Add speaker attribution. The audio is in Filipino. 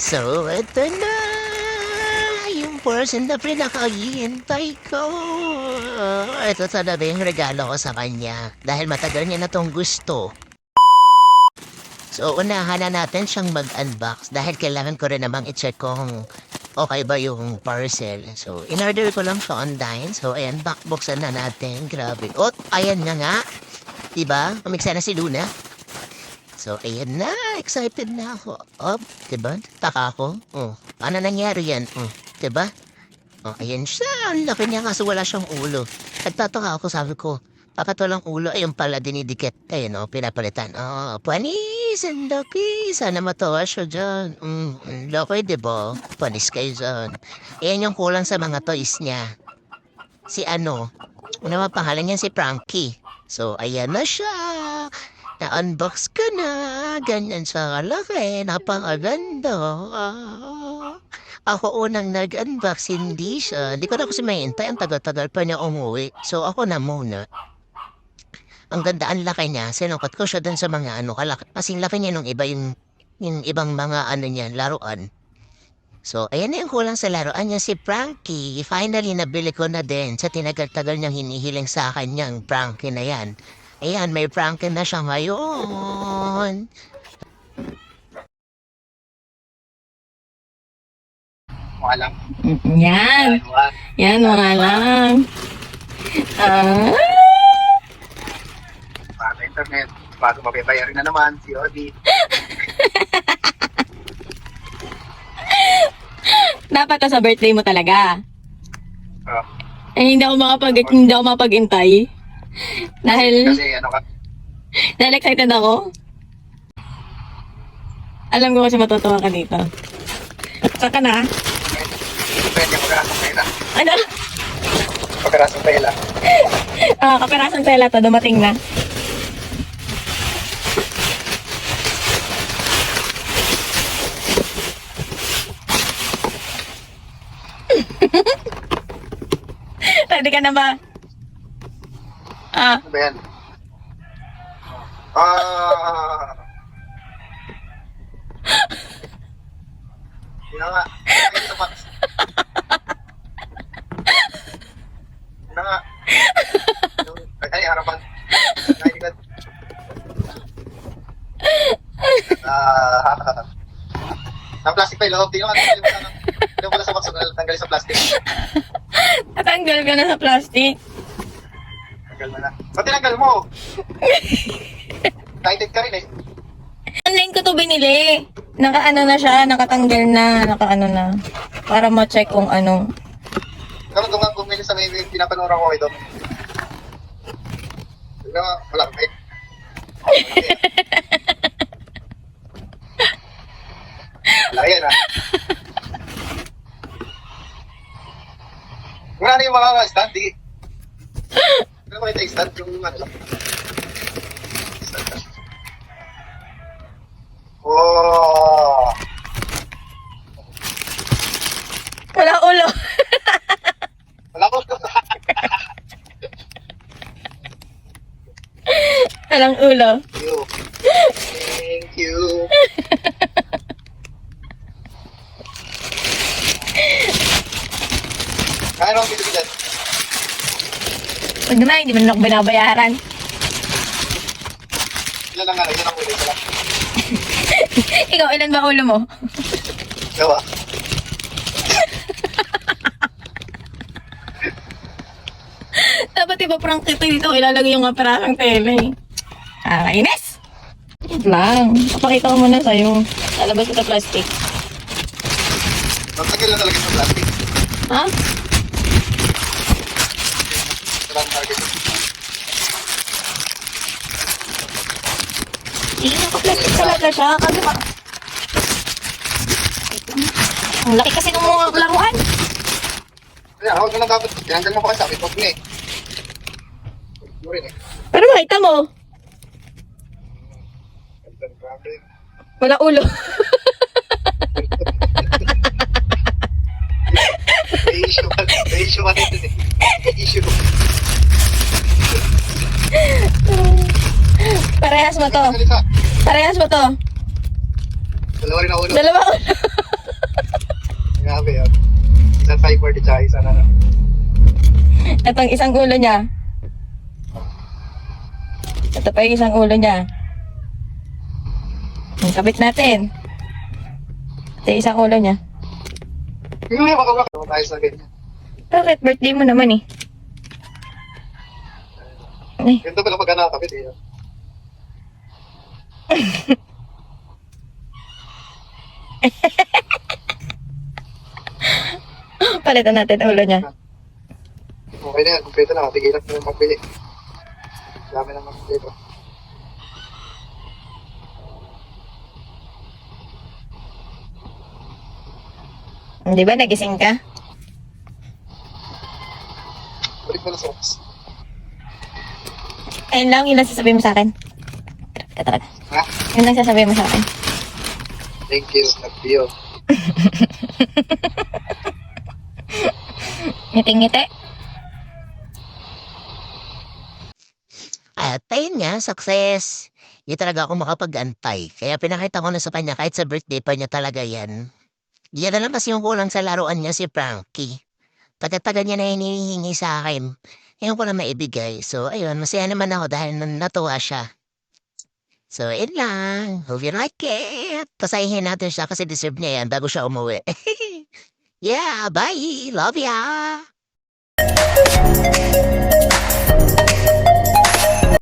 Speaker 1: So, ito na yung person na pinakahihintay ko. Ito talaga yung regalo ko sa kanya dahil matagal niya na tong gusto. So, unahan na natin siyang mag-unbox dahil kailangan ko rin namang i-check kung okay ba yung parcel. So, in-order ko lang siya online. So, ayan, backboxan na natin. Grabe. Ot, ayan na nga. Diba? Umiksa na si Luna. So, ayan na. Excited na ako. Oh, diba? Taka ako. Oh, ano nangyari yan? Oh, diba? Oh, ayan siya. Ang laki niya kaso wala siyang ulo. Nagtataka ako, sabi ko, bakit walang ulo? Ayun pala, dinidikit. Ayun, oh, pinapalitan. Oh, panis, ang laki. Sana matawa siya dyan. Mm, ang laki, diba? Panis kayo dyan. Ayan yung kulang sa mga toys niya. Si ano, ano ba pangalan niya? Si Frankie. So, ayan na siya. Na-unbox ka na. Ganyan sa kalaki. Napakaganda. Ako unang nag-unbox, hindi siya. Hindi ko na kasi mahintay. Ang tagal-tagal pa niya umuwi. So, ako na muna. Ang ganda, ang laki niya. Sinukat ko siya dun sa mga ano, kalaki. Kasing laki niya nung iba yung, yung ibang mga ano niya, laruan. So, ayan na yung kulang sa laruan niya si Frankie. Finally, nabili ko na din sa tinagal-tagal niyang hinihiling sa akin niyang Frankie na yan. Ayan, may Frankie na siya ngayon.
Speaker 2: Mukha lang.
Speaker 3: Yan. Yan, mga lang. Ah,
Speaker 2: Para internet. Bago mabibayarin na naman, COD.
Speaker 3: dapat to sa birthday mo talaga.
Speaker 2: Oh,
Speaker 3: Eh, hindi ako makapag, hindi ako mapag-intay. Dahil,
Speaker 2: kasi ano ka,
Speaker 3: dahil excited ako. Alam ko kasi matutuwa ka dito. Saka na.
Speaker 2: pwede pagkarasong tela.
Speaker 3: Ano?
Speaker 2: Pagkarasong tela.
Speaker 3: Ah, kaperasong tela to, dumating na. Ready ka na ba?
Speaker 2: Ano ba yan? Ah! Yun na nga. Ay. Yun na nga. Yung- Ay, harapan. Ay, likod. Ah, ang plastic pa yung loob. Tingnan mo. Tingnan mo na sa box. Tanggalin sa plastic.
Speaker 3: natanggal ka na sa plastic.
Speaker 2: Tanggal mo na. Ba't tinanggal mo? Tighted ka rin eh.
Speaker 3: Online ko to binili. Naka ano na siya, nakatanggal na, naka ano na. Para ma-check kung ano.
Speaker 2: Kami kung nga bumili sa may pinapanood ko ito. Tignan mo, fake. Wala yan ah. Wala na yung mga stand, di. Ba ito yung stand? Yung ano lang. Oh!
Speaker 3: Wala ulo.
Speaker 2: Wala ko.
Speaker 3: Walang ulo.
Speaker 2: Thank you. Thank you. Kaya naman bili ko dyan.
Speaker 3: Pag na, hindi mo na ako binabayaran.
Speaker 2: Ilan lang nga, yun ang ulit ko lang.
Speaker 3: Ikaw, ilan ba ulo mo?
Speaker 2: Gawa.
Speaker 3: Dapat iba prank kita dito. Ilalagay yung operasong tele. Ah, kainis! Wait lang. Papakita ko muna sa'yo. Lalabas sa plastic.
Speaker 2: Magtagal lang talaga sa plastic.
Speaker 3: Ha?
Speaker 2: Wala ang target.
Speaker 3: Hindi na plastic talaga siya. Kasi pa... Ang laki kasi ng mga laruan.
Speaker 2: Kaya, huwag mo lang dapat. Tinanggal mo pa kasi sabi. Huwag mo eh. Huwag mo eh.
Speaker 3: Pero makita mo, wala ulo.
Speaker 2: May issue ka. May issue ka dito eh. May issue.
Speaker 3: Parehas mo to. Parehas mo to.
Speaker 2: Dalawa rin ako.
Speaker 3: Dalawa ako.
Speaker 2: Grabe yun. Isang 540 tsaka isang ano.
Speaker 3: Itong isang ulo niya. Ito pa yung isang ulo niya. Kabit natin. Ito yung isang ulo niya.
Speaker 2: Hindi, makawak. Tayo sa ganyan.
Speaker 3: Bakit? Birthday mo naman eh. Ay,
Speaker 2: Ganito pala pag nakakabit eh.
Speaker 3: palitan natin ulo niya.
Speaker 2: Okay na yan, kompleto na. Tigilan mo yung pagbili. Dami naman kompleto.
Speaker 3: Di ba nagising ka?
Speaker 2: Balik mo na sa office.
Speaker 3: Ayun lang, yun lang sasabihin mo sa akin. Tara, tara.
Speaker 2: Ha?
Speaker 3: Yun lang sasabihin mo sa akin.
Speaker 2: Thank you. Love you.
Speaker 3: Ngiti-ngiti.
Speaker 1: At ayun nga, success. Hindi talaga ako makapag-antay. Kaya pinakita ko na sa kanya kahit sa birthday pa niya talaga yan. Yan na lang kasi yung kulang sa laruan niya si Frankie. Patatagal niya na hinihingi sa akin. Ngayon ko na maibigay. So, ayun, masaya naman ako dahil natuwa siya. So, yun lang. Hope you like it. Pasayihin natin siya kasi deserve niya yan bago siya umuwi. yeah, bye. Love ya.